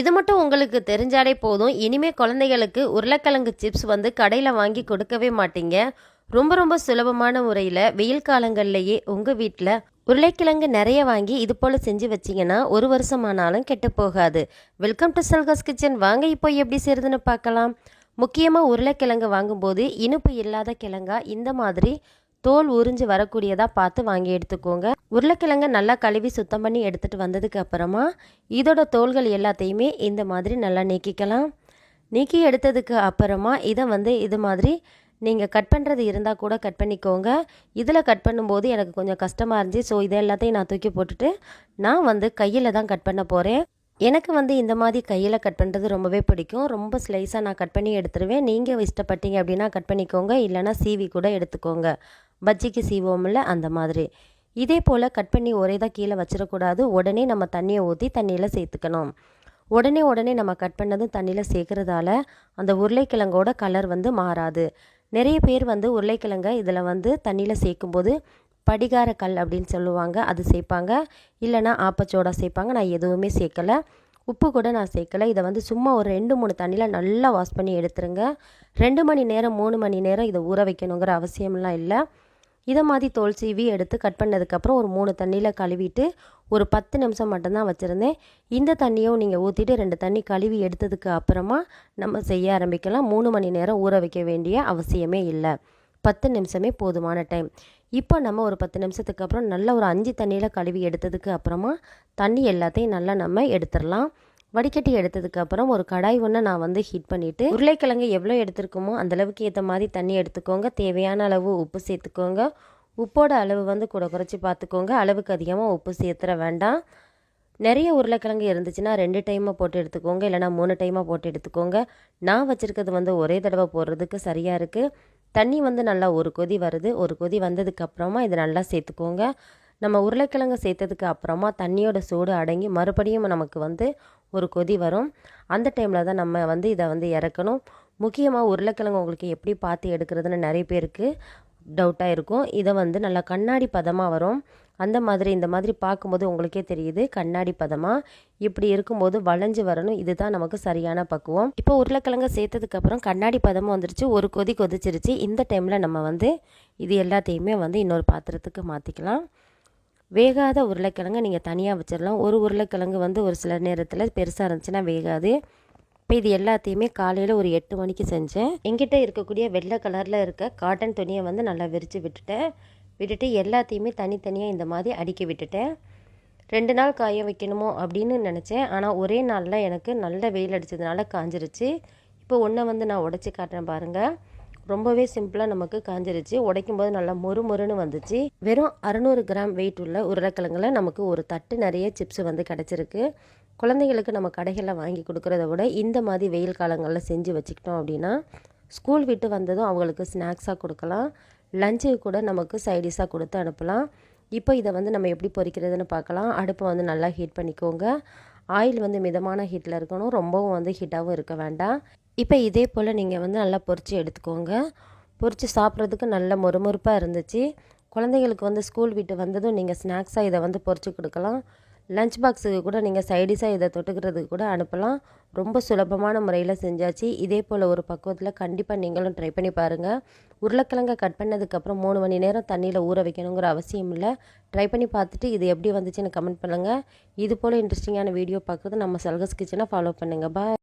இது மட்டும் உங்களுக்கு தெரிஞ்சாலே போதும். இனிமே குழந்தைகளுக்கு உருளைக்கிழங்கு சிப்ஸ் வந்து கடையில் வாங்கி கொடுக்கவே மாட்டீங்க. ரொம்ப ரொம்ப சுலபமான முறையில் வெயில் காலங்கள்லேயே உங்கள் வீட்டில் உருளைக்கிழங்கு நிறைய வாங்கி இது போல் செஞ்சு வச்சிங்கன்னா ஒரு வருஷமானாலும் கெட்டு போகாது. வெல்கம் டு செல்கஸ் கிச்சன் வாங்க இப்போ எப்படி செய்கிறதுன்னு பார்க்கலாம். முக்கியமாக உருளைக்கிழங்கு வாங்கும்போது இனிப்பு இல்லாத கிழங்கா இந்த மாதிரி தோல் உறிஞ்சு வரக்கூடியதாக பார்த்து வாங்கி எடுத்துக்கோங்க. உருளைக்கிழங்க நல்லா கழுவி சுத்தம் பண்ணி எடுத்துகிட்டு வந்ததுக்கு அப்புறமா இதோட தோல்கள் எல்லாத்தையுமே இந்த மாதிரி நல்லா நீக்கிக்கலாம். நீக்கி எடுத்ததுக்கு அப்புறமா இதை வந்து இது மாதிரி நீங்கள் கட் பண்ணுறது இருந்தால் கூட கட் பண்ணிக்கோங்க. இதில் கட் பண்ணும்போது எனக்கு கொஞ்சம் கஷ்டமாக இருந்துச்சு. ஸோ இதை எல்லாத்தையும் நான் தூக்கி போட்டுட்டு நான் வந்து கையில் தான் கட் பண்ண போகிறேன் எனக்கு வந்து இந்த மாதிரி கையில் கட் பண்ணுறது ரொம்பவே பிடிக்கும். ரொம்ப ஸ்லைஸாக நான் கட் பண்ணி எடுத்துருவேன். நீங்கள் இஷ்டப்பட்டீங்க அப்படின்னா கட் பண்ணிக்கோங்க. இல்லைனா சீவி கூட எடுத்துக்கோங்க. பஜ்ஜிக்கு சீவோம்ல அந்த மாதிரி. இதே போல் கட் பண்ணி ஒரே தான் கீழே வச்சிடக்கூடாது உடனே நம்ம தண்ணியை ஊற்றி தண்ணியில் சேர்த்துக்கணும். உடனே உடனே நம்ம கட் பண்ணதும் தண்ணியில் சேர்க்குறதால அந்த உருளைக்கிழங்கோட கலர் வந்து மாறாது. நிறைய பேர் வந்து உருளைக்கிழங்க இதில் வந்து தண்ணியில் சேர்க்கும்போது படிகார கல் அப்படின்னு சொல்லுவாங்க அது சேர்ப்பாங்க. இல்லைனா ஆப்பச்சோடா சேர்ப்பாங்க. நான் எதுவுமே சேர்க்கலை. உப்பு கூட நான் சேர்க்கலை. இதை வந்து சும்மா ஒரு ரெண்டு மூணு தண்ணியில் நல்லா வாஷ் பண்ணி எடுத்துருங்க. ரெண்டு மணி நேரம் மூணு மணி நேரம் இதை ஊற வைக்கணுங்கிற அவசியம்லாம் இல்லை. இதை மாதிரி தோல் சீவி எடுத்து கட் பண்ணதுக்கப்புறம் ஒரு மூணு தண்ணியில் கழுவிட்டு ஒரு பத்து நிமிஷம் மட்டும்தான் வச்சுருந்தேன். இந்த தண்ணியும் நீங்கள் ஊற்றிட்டு ரெண்டு தண்ணி கழுவி எடுத்ததுக்கு அப்புறமா நம்ம செய்ய ஆரம்பிக்கலாம். மூணு மணி நேரம் ஊற வைக்க வேண்டிய அவசியமே இல்லை. பத்து நிமிஷமே போதுமான டைம் இப்போ நம்ம ஒரு பத்து நிமிஷத்துக்கு அப்புறம் நல்ல ஒரு அஞ்சு தண்ணியில் கழுவி எடுத்ததுக்கு அப்புறமா தண்ணி எல்லாத்தையும் நல்லா நம்ம எடுத்துடலாம். வடிகட்டி எடுத்ததுக்கு அப்புறம் ஒரு கடாய் ஒன்று நான் வந்து ஹீட் பண்ணிவிட்டு உருளைக்கிழங்கு எவ்வளோ எடுத்துருக்கோமோ அந்தளவுக்கு ஏற்ற மாதிரி தண்ணி எடுத்துக்கோங்க. தேவையான அளவு உப்பு சேர்த்துக்கோங்க. உப்போட அளவு வந்து கூட குறைச்சி பார்த்துக்கோங்க. அளவுக்கு அதிகமாக உப்பு சேர்த்துற வேண்டாம். நிறைய உருளைக்கிழங்கு இருந்துச்சுன்னா ரெண்டு டைமாக போட்டு எடுத்துக்கோங்க. இல்லைனா மூணு டைமாக போட்டு எடுத்துக்கோங்க. நான் வச்சுருக்கிறது வந்து ஒரே தடவை போடுறதுக்கு சரியாக இருக்குது தண்ணி வந்து நல்லா ஒரு கொதி வருது. ஒரு கொதி வந்ததுக்கப்புறமா இதை நல்லா சேர்த்துக்கோங்க. நம்ம உருளைக்கிழங்கு சேர்த்ததுக்கு அப்புறமா தண்ணியோட சூடு அடங்கி மறுபடியும் நமக்கு வந்து ஒரு கொதி வரும். அந்த டைமில் தான் நம்ம வந்து இதை வந்து இறக்கணும். முக்கியமாக உருளைக்கிழங்கு உங்களுக்கு எப்படி பார்த்து எடுக்கிறதுன்னு நிறைய பேருக்கு டவுட்டாக இருக்கும். இதை வந்து நல்லா கண்ணாடி பதமாக வரும். அந்த மாதிரி இந்த மாதிரி பார்க்கும்போது உங்களுக்கே தெரியுது. கண்ணாடி பதமாக இப்படி இருக்கும்போது வளைஞ்சு வரணும். இதுதான் நமக்கு சரியான பக்குவம். இப்போ உருளைக்கிழங்க சேர்த்ததுக்கப்புறம் கண்ணாடி பதமும் வந்துருச்சு. ஒரு கொதி கொதிச்சிருச்சு. இந்த டைமில் நம்ம வந்து இது எல்லாத்தையுமே வந்து இன்னொரு பாத்திரத்துக்கு மாற்றிக்கலாம் வேகாத உருளைக்கிழங்கு நீங்கள் தனியாக வச்சிடலாம் ஒரு உருளைக்கிழங்கு வந்து ஒரு சில நேரத்தில் பெருசாக இருந்துச்சுன்னா வேகாது. இப்போ இது எல்லாத்தையுமே காலையில் ஒரு எட்டு மணிக்கு செஞ்சேன். எங்கிட்ட இருக்கக்கூடிய வெள்ளை கலரில் இருக்க காட்டன் துணியை வந்து நல்லா விரித்து விட்டுட்டேன். விட்டுட்டு எல்லாத்தையுமே தனித்தனியாக இந்த மாதிரி அடுக்கி விட்டுட்டேன். ரெண்டு நாள் காய வைக்கணுமோ அப்படின்னு நினச்சேன். ஆனால் ஒரே நாளில் எனக்கு நல்ல வெயில் அடித்ததுனால காஞ்சிருச்சு. இப்போ ஒன்றை வந்து நான் உடச்சி காட்டுறேன் பாருங்கள் ரொம்பவே சிம்பிளாக நமக்கு காஞ்சிருச்சு. உடைக்கும் போது நல்லா மொறு மொறுன்னு வந்துச்சு. வெறும் அறுநூறு கிராம் வெயிட் உள்ள உருளைக்கிழங்குல நமக்கு ஒரு தட்டு நிறைய சிப்ஸ் வந்து கிடச்சிருக்கு. குழந்தைகளுக்கு நம்ம கடைகளில் வாங்கி கொடுக்குறத விட இந்த மாதிரி வெயில் காலங்களில் செஞ்சு வச்சுக்கிட்டோம் அப்படின்னா ஸ்கூல் விட்டு வந்ததும் அவங்களுக்கு ஸ்நாக்ஸாக கொடுக்கலாம். லஞ்சுக்கு கூட நமக்கு சைடிஷாக கொடுத்து அனுப்பலாம். இப்போ இதை வந்து நம்ம எப்படி பொரிக்கிறதுன்னு பார்க்கலாம். அடுப்பை வந்து நல்லா ஹீட் பண்ணிக்கோங்க. ஆயில் வந்து மிதமான ஹீட்டில் இருக்கணும். ரொம்பவும் வந்து ஹீட்டாகவும் இருக்க வேண்டாம். இப்போ இதே போல் நீங்கள் வந்து நல்லா பொரித்து எடுத்துக்கோங்க. பொரித்து சாப்பிட்றதுக்கு நல்ல மொறுமொறுப்பாக இருந்துச்சு. குழந்தைங்களுக்கு வந்து ஸ்கூல் விட்டு வந்ததும் நீங்கள் ஸ்நாக்ஸாக இதை வந்து பொறிச்சு கொடுக்கலாம். லஞ்ச் பாக்ஸுக்கு கூட நீங்கள் சைடிஷாக இதை தொட்டுக்கிறதுக்கு கூட அனுப்பலாம். ரொம்ப சுலபமான முறையில் செஞ்சாச்சு. இதே போல் ஒரு பக்குவத்தில் கண்டிப்பாக நீங்களும் ட்ரை பண்ணி பாருங்கள் உருளைக்கிழங்கை கட் பண்ணதுக்கப்புறம் மூணு மணி நேரம் தண்ணியில் ஊற வைக்கணுங்கிற அவசியம் இல்லை. ட்ரை பண்ணி பார்த்துட்டு இது எப்படி வந்துச்சுன்னு கமெண்ட் பண்ணுங்கள் இது போல் இன்ட்ரெஸ்டிங்கான வீடியோ பார்க்குறது நம்ம சல்கஸ் கிச்சனை ஃபாலோ பண்ணுங்கள் பாய்